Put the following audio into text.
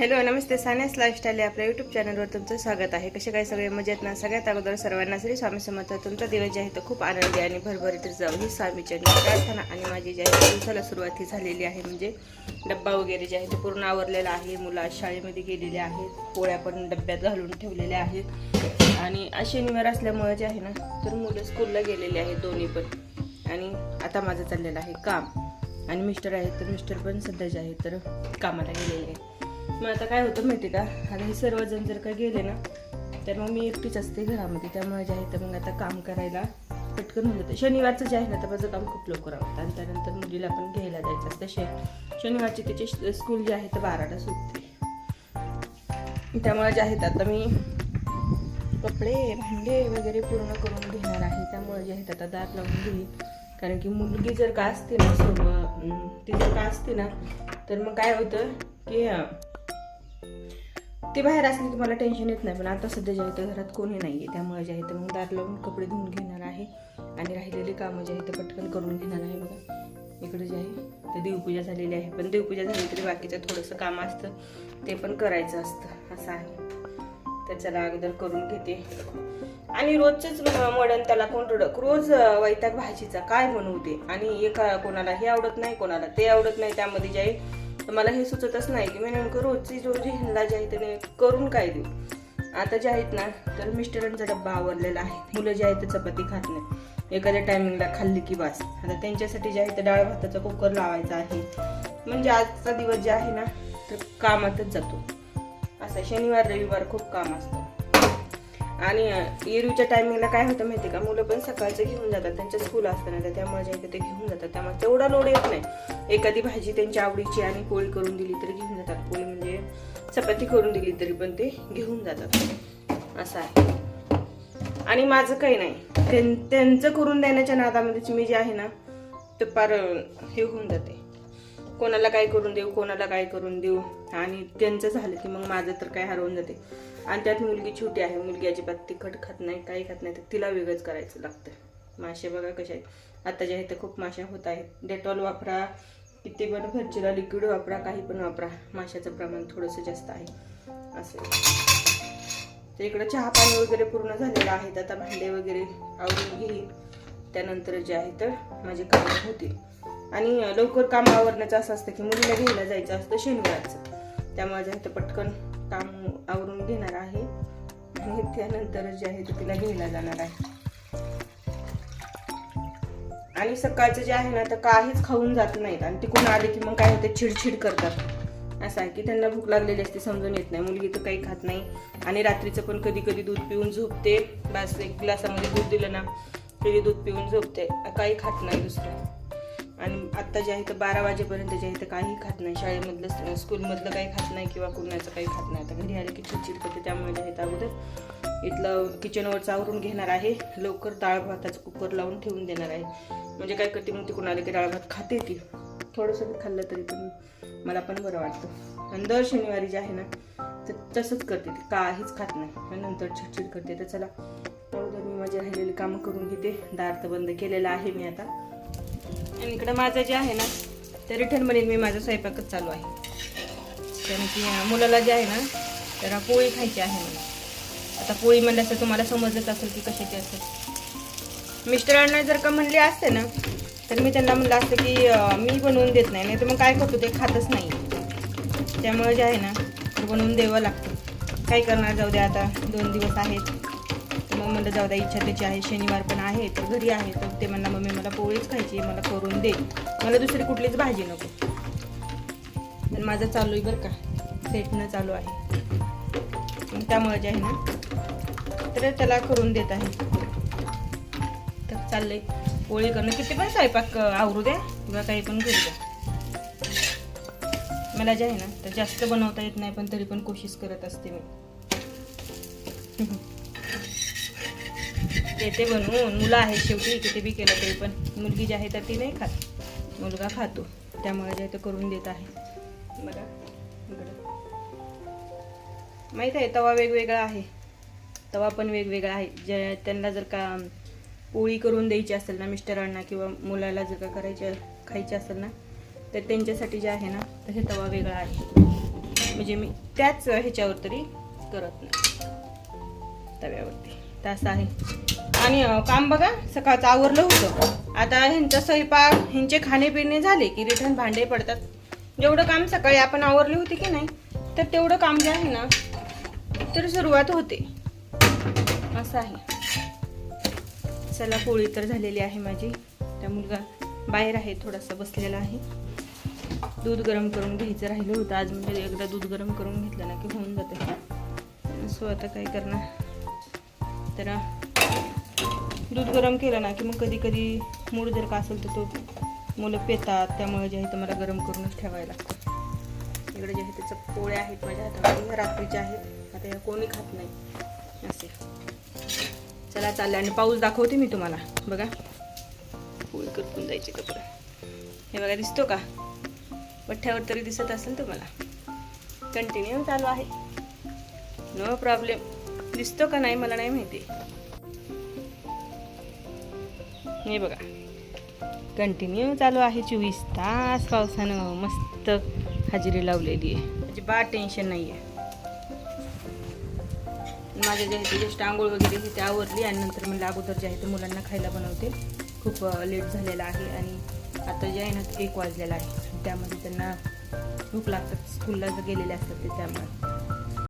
Hello नमस्ते. सान्यास lifestyle आपल्या यूट्यूब चॅनलवर तुमचं स्वागत आहे. कसे काय सगळे? मजेत ना? सगळ्यात अगोदर सर्वांना श्री स्वामी समर्थ. तुमचा दिवस जे आहे तो खूप आनंदी आणि भरभरीत जाऊ. ही स्वामीची प्रार्थना आणि माझी जी आहे दिवसाला सुरुवात ही झालेली आहे. म्हणजे डब्बा वगैरे जे आहे ते पूर्ण आवरलेला आहे. मुलं शाळेमध्ये गेलेले आहेत. पोळ्या पण डब्यात घालून ठेवलेल्या आहेत. आणि आज शनिवार असल्यामुळे जे आहे ना तर मुलं स्कूलला गेलेले आहेत दोन्ही पण. आणि आता माझं चाललेलं आहे काम. आणि मिस्टर आहेत तर मिस्टर पण सध्या जे आहे तर कामाला गेलेले आहेत. मग आता काय होतं माहिती का? आता हे सर्वजण जर का गेले ना तर मग मी एकटीच असते घरामध्ये. त्यामुळे जे आहे तर मग आता काम करायला पटकन होऊन जातं. शनिवारचं जे आहे ना तर माझं काम खूप लवकर आवडतं आणि त्यानंतर मुलीला पण घ्यायला जायचं असतं. शे शनिवारची तिची स्कूल जे आहे तर बाराला सुटते. त्यामुळे जे आहेत आता मी कपडे भांडे वगैरे पूर्ण करून घेणार आहे. त्यामुळे जे आहेत आता दात लावून घेईल. कारण की मुलगी जर का असते ना सोबत ती जर का असते ना तर मग काय होतं की ते बाहेर असले की मला टेन्शन येत नाही. पण आता सध्या ज्या आहे घरात कोणी नाही आहे त्यामुळे जे आहे ते मग दार लावून कपडे धुवून घेणार आहे आणि राहिलेली कामं जे आहे ते पटकन करून घेणार आहे बघा. इकडे जे आहे ते देवपूजा झालेली आहे. पण देवपूजा झाली तरी बाकीचं थोडंसं काम असतं. ते पण करायचं असतं असं आहे. तर चला अगोदर करून घेते. आणि रोजच मडण त्याला कोण रडक. रोज वैताग भाजीचा. काय म्हणू ते? आणि एका कोणाला हे आवडत नाही कोणाला ते आवडत नाही. त्यामध्ये जे आहे तर मला हे सुचतच नाही की मी नेमकं रोजची रोज ह्यांना जे आहे त्याने करून काय देऊ. आता जे आहेत ना तर मिस्टरांचा डब्बा आवरलेला आहे. मुलं जे आहेत ते चपाती खात नाही एखाद्या टायमिंगला खाल्ली की बास. आता त्यांच्यासाठी जे आहे ते डाळ भाताचा कुकर लावायचा आहे. म्हणजे आजचा दिवस जे आहे ना तर कामातच जातो. असं शनिवार रविवार खूप काम असतं. आणि येरूच्या टायमिंगला काय होतं माहिती का? मुलं पण सकाळचं घेऊन जातात त्यांच्या स्कूल असताना तर त्यामुळे जे ते घेऊन जातात. त्यामुळे तेवढा लोड येत नाही. एखादी भाजी त्यांच्या आवडीची आणि पोळी करून दिली तरी घेऊन जातात. पोळी म्हणजे चपाती करून दिली तरी पण ते घेऊन जातात. असं आहे. आणि माझं काही नाही. त्यां- त्यांचं करून देण्याच्या नादामध्येच मी जे आहे ना ते पार हे होऊन जाते. कोणाला काय करून देऊ कोणाला काय करून देऊ? आणि त्यांचं झालं की मग माझं तर काय हरवून जाते. आणि त्यात मुलगी छोटी आहे मुलगी अजिबात तिखट खात नाही काही खात नाही तर तिला वेगळंच करायचं लागतं. मासे बघा कशा आहेत. आता जे आहे ते खूप माशा होत आहेत. डेटॉल वापरा किती पण फरचीला लिक्विड वापरा काही पण वापरा. माशाचं प्रमाण थोडंसं जास्त आहे. असं. तर इकडं चहा पाणी वगैरे पूर्ण झालेलं आहे. आता भांडे वगैरे आवरून घेईल त्यानंतर जे आहे तर माझे काम होतील. आणि लवकर काम आवरण्याचं असं असतं की मुलीला घ्यायला जायचं असतं शनिवारचं. त्यामुळे जे तर ते पटकन काम आवरून घेणार आहे. आणि त्यानंतर जे आहे ते तिला घ्यायला जाणार आहे. आणि सकाळचं जे आहे ना तर काहीच खाऊन जात नाहीत. आणि तिकडून आले की मग काय होते? चिडचिड करतात. असं आहे की त्यांना भूक लागलेली असते समजून येत नाही. मुलगी तर काही खात नाही. आणि रात्रीचं पण कधी कधी दूध पिऊन झोपते. बस एक ग्लासामध्ये दूध दिलं ना कधी दूध पिऊन झोपते. काही खात नाही दुसरं. आणि आत्ता जे आहे तर बारा वाजेपर्यंत जे आहे तर काही खात नाही. शाळेमधलं स्कूलमधलं काही खात नाही किंवा कुणाचं काही खात नाही. आता घरी आले की चिडचिड करते त्यामुळे जे आहे तर अगोदर इथलं किचनवर चावरून घेणार आहे. लवकर डाळ भाताचं कुकर लावून ठेवून देणार आहे. म्हणजे काय करते मग तिकडून आले की डाळ भात खाते ती. थोडंसं खाल्लं तरी पण मला पण बरं वाटतं. आणि दर शनिवारी जे आहे ना तर तसंच करते ती. काहीच खात नाही. आणि नंतर चिडचिड करते. तर चला अगोदर मी माझी राहिलेली कामं करून घेते. दार तर बंद केलेलं आहे मी आता. इकडं माझं जे आहे ना ते रिटर्न म्हणेल मी माझा स्वयंपाकच चालू आहे. कारण की मुलाला जे आहे ना त्याला पोळी खायची आहे मला आता पोळी म्हणलं तर तुम्हाला समजलंच असेल की कशाची असेल. मिस्टरांना जर का म्हणले असते ना तर मी त्यांना म्हणलं असतं की मी बनवून देत नाही नाही तर मग काय करतो ते खातच नाही. त्यामुळे जे आहे ना ते बनवून द्यावं लागतं. काय करणार जाऊ द्या आता दोन दिवस आहेत. तर मग म्हणलं जाऊ द्या इच्छा त्याची आहे शनिवार पण आहे तर घरी आहे. तर ते म्हणला मम्मी मला पोळीच खायची आहे, मला करून दे. मला दुसरी कुठलीच भाजी नको. आणि माझं चालू आहे बरं का. सेटनं चालू आहे. मग त्यामुळे जे आहे ना तर त्याला करून देत आहे. तर चाललंय. पोळी करणं. किती पण स्वयंपाक आवरू द्या किंवा काही पण करू द्या. मला जे आहे ना तर जास्त बनवता येत नाही पण तरी पण कोशिश करत असते मी. येते बनवून मुलं आहेत शेवटी किती बी केलं तरी पण. मुलगी जी आहे तर ती नाही खात. मुलगा खातो. त्यामुळे जे आहे ते करून देत आहे. बघा. इकडं. माहीत आहे तवा वेगवेगळा आहे. तवा पण वेगवेगळा आहे. जे त्यांना जर का पोळी करून द्यायची असेल ना मिस्टरांना किंवा मुलाला जर का करायची खायची असेल ना तर त्यांच्यासाठी जे आहे ना तर हे तवा वेगळा आहे. म्हणजे मी त्याच ह्याच्यावर तरी करत नाही. तव्यावरती. तर असं आहे. आणि काम बघा सकाळचं आवरलं होतं. आता ह्यांचा स्वयंपाक ह्यांचे खाणेपिणे झाले की रिटर्न भांडे पडतात. जेवढं काम सकाळी आपण आवरले होते की नाही तर तेवढं काम जे आहे ना तर सुरुवात होते. असं आहे. चला पोळी तर झालेली आहे माझी. त्या मुलगा बाहेर आहे थोडासा बसलेला आहे. दूध गरम करून घ्यायचं राहिलं होतं. आज म्हणजे एकदा दूध गरम करून घेतलं ना की होऊन जातं. सो आता काय करणार? तर दूध गरम केलं ना की मग कधी कधी मूड जर का असेल तर तो मुलं पेतात त्यामुळे जे आहे ते मला गरम करूनच ठेवायला लागतं. इकडे जे आहे त्याचं पोळ्या आहेत माझ्या हातामध्ये रात्रीच्या आहेत. आता या कोणी खात नाही. असे. चला चालले आणि पाऊस दाखवते मी तुम्हाला. बघा. पोळी करपून जायचे कपडे हे बघा दिसतो का? पठ्ठ्यावर तरी दिसत असेल तुम्हाला. कंटिन्यू चालू आहे. नो प्रॉब्लेम दिसतो का नाही मला नाही माहिती. हे बघा. कंटिन्यू चालू आहे. चोवीस तास पावसानं मस्त हजेरी लावलेली आहे. अजिबात टेन्शन नाही आहे माझ्या जे आहे ते जस्ट आंघोळ वगैरे ही ते आवरली आणि नंतर म्हणलं अगोदर जे आहे ते मुलांना खायला बनवते. खूप लेट झालेला आहे आणि आता जे आहे ना एक वाजलेला आहे. त्यामध्ये त्यांना भूक लागतात. स्कूलला जर गेलेले असतात ते त्यामुळे.